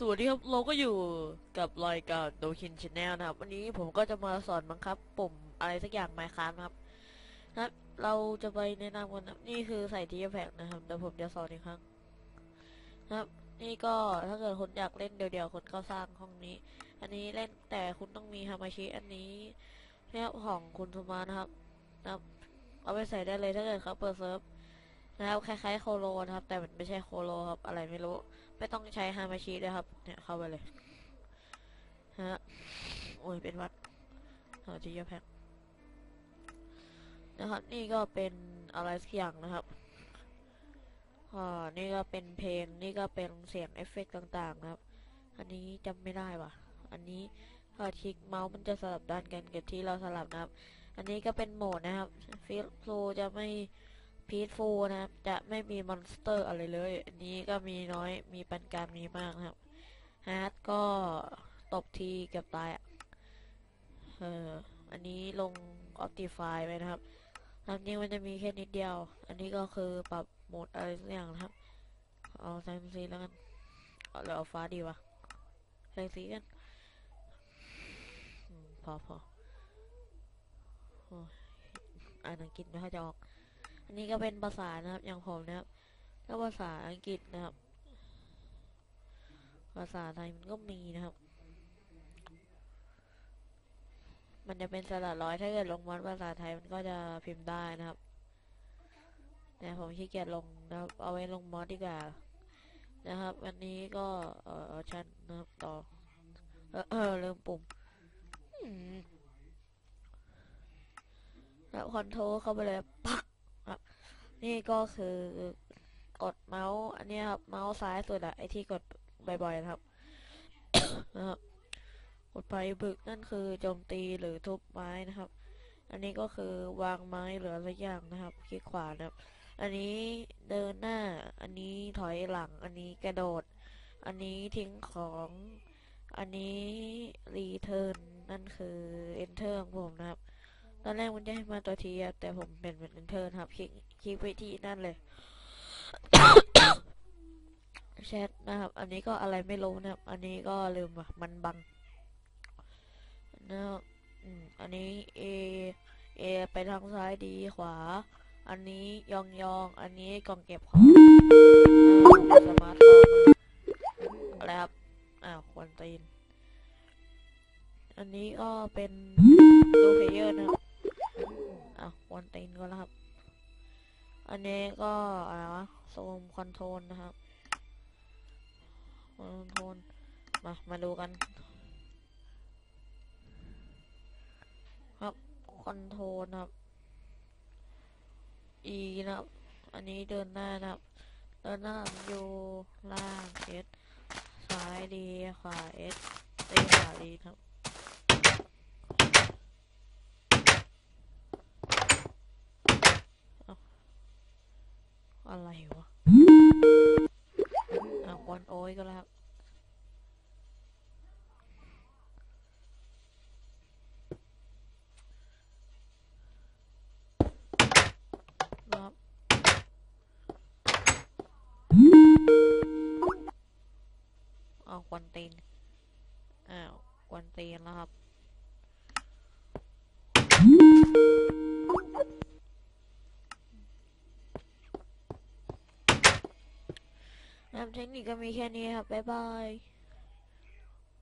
สวัสดีครับเราก็อยู่กับรายการโดคินชาแนลนะครับ วันนี้ผมก็จะมาสอนบังคับปุ่มอะไรสักอย่างไมค้านครับนะครับเราจะไปแนะนำกันนะนี่คือใส่ทีแพ็กนะครับเดี๋ยวผมจะสอนอีกครั้งนะครับ นี่ก็ถ้าเกิดคุณอยากเล่นเดี่ยวๆคุณก็สร้างห้องนี้ อันนี้เล่นแต่คุณต้องมีฮามาชิอันนี้เนี่ยของคุณสมานะครับนะครับ เอาไปใส่ได้เลยถ้าเกิดเขาเปิดเซิร์ฟ นะครับคล้ายๆโคโลนะครับ แต่มันไม่ใช่โคโลครับ อะไรไม่รู้ ไม่ต้องใช้ฮามาชิด้วยครับ เนี่ยเข้าไปเลยฮะโอ้ยเป็นวัดเอาจีเยอะแพ็คนะครับ นี่ก็เป็นอะไรสักอย่างนะครับอ่านี่ก็เป็นเพลงนี่ก็เป็นเสียงเอฟเฟกต์ต่างๆนะครับ อันนี้จำไม่ได้ว่ะ อันนี้พอคลิกเมาส์มันจะสลับด้านกันกับที่เราสลับนะครับ อันนี้ก็เป็นโหมดนะครับฟิลโฟจะไม่ พีทฟูนะครับ จะไม่มีมอนสเตอร์อะไรเลย อันนี้ก็มีน้อยมีปานกลางมีมากนะครับฮาร์ดก็ตบทีเกือบตายอะเอออันนี้ลงออ t ติฟายไปนะครับตามจริงมันจะมีแค่นิดเดียว อันนี้ก็คือปรับโหมดอะไรสักอย่างนะครับ เอาแสงสีแล้วกันเอาหรือเอาฟ้าดีวะแสงสีกันพอพออ้ยอ่านอังกฤษไม่ค่อยจะออก อันนี้ก็เป็นภาษานะครับ อย่างผมนะครับก็ภาษาอังกฤษนะครับ ภาษาไทยมันก็มีนะครับ มันจะเป็นสระร้อยถ้าเกิดลงมอดภาษาไทยมันก็จะพิมพ์ได้นะครับ แต่ผมขี้เกียจลงนะครับ เอาไว้ลงมอดดีกว่านะครับ วันนี้ก็เออเชันนะครับต่อเออเออลืมปุ่มแล้วคอนโทรลเข้าไปเลยปั นี่ก็คือกดเมาส์อันนี้ครับเมาส์ซ้ายสุดอะไอที่กดบ่อยๆนะครับนะครับกดไปบึกนั่นคือโจมตีหรือทุบไม้นะครับ อันนี้ก็คือวางไม้หรืออะไรอย่างนะครับคลิกขวานะครับ อันนี้เดินหน้า อันนี้ถอยหลัง อันนี้กระโดด อันนี้ทิ้งของ อันนี้รีเทิร์นนั่นคือ enter ของผมนะครับ ตอนแรกมันจะให้มาตัวทีอะแต่ผมเป็นเป็น enter นครับ คลิกคลิกไปที่นั่นเลยแชทนะครับ อันนี้ก็อะไรไม่รู้นะครับ อันนี้ก็ลืมว่ะมันบังนะครับอันนี้ A A ไปทางซ้ายดีขวา อันนี้ยองยอง อันนี้กล่องเก็บของอ่าสมาร์ทโฟนอะไรครับ อ้าวควนตีน อันนี้ก็เป็นดูเพลเยอร์นะครับ อ้าวควนตีนก็แล้วครับ อันนี้ก็อะไรวะโซมคอนโทรลนะครับคอนโทรลมา มาดูกัน ครับคอนโทรลนครับ E นะครับ อันนี้เดินหน้านะครับ เดินหน้าอยู่ล่าง S ซ้ายดีขวา S ตีขวาดีครับ อะไรวะอะควันโอ้ยก็แล้วครันเอาควันตีนอ้าวควันตีนแล้วครับ น้ำเทคนิคก็มีแค่นี้ครับ บ๊ายบาย